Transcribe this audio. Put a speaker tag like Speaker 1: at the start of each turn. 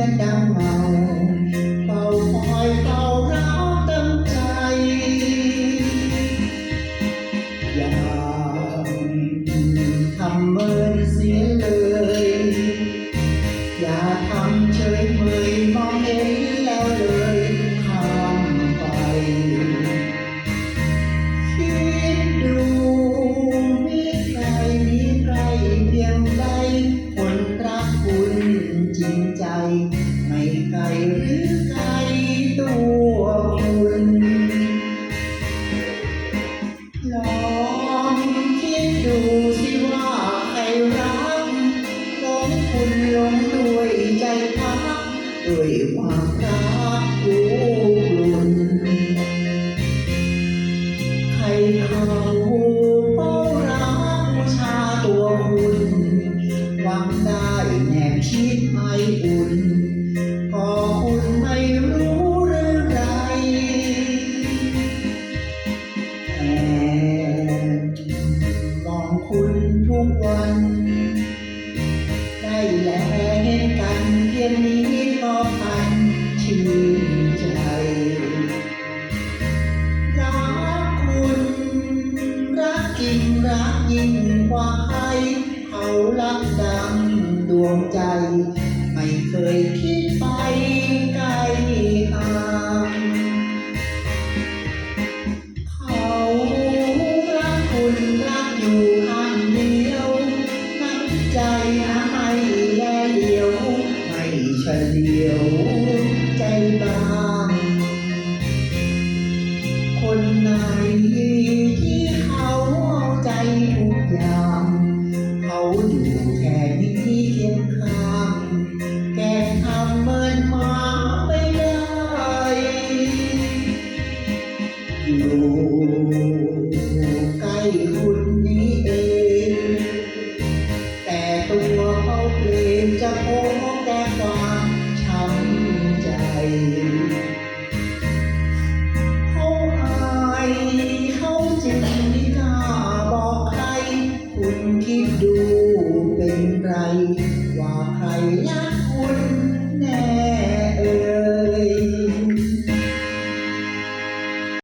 Speaker 1: เมื่อ จริงใจ ไม่ไกลหรือไกลตัวคุณลองคิดดูสิว่าใครรักหลงคุณลงด้วยใจพักด้วยความรักผู้คุณใครเขา ได้แนบชิดไม่อุ่นก็คุณไม่รู้หรือไรแอบมองคุณทุกวัน ได้แลเห็นกันเพียงนี้ก็พันชื่นใจรักคุณรักจริงรักยิ่งกว่าใครเขารักดัง วงใจ ไม่เคยคิดไปไกลห่างเขารักคุณรักอยู่คนเดียวน้ำใจให้แลเดียว ไม่เฉลียวใจบางคนไหนที่เขาาใจทุกอย่าง Eita porra!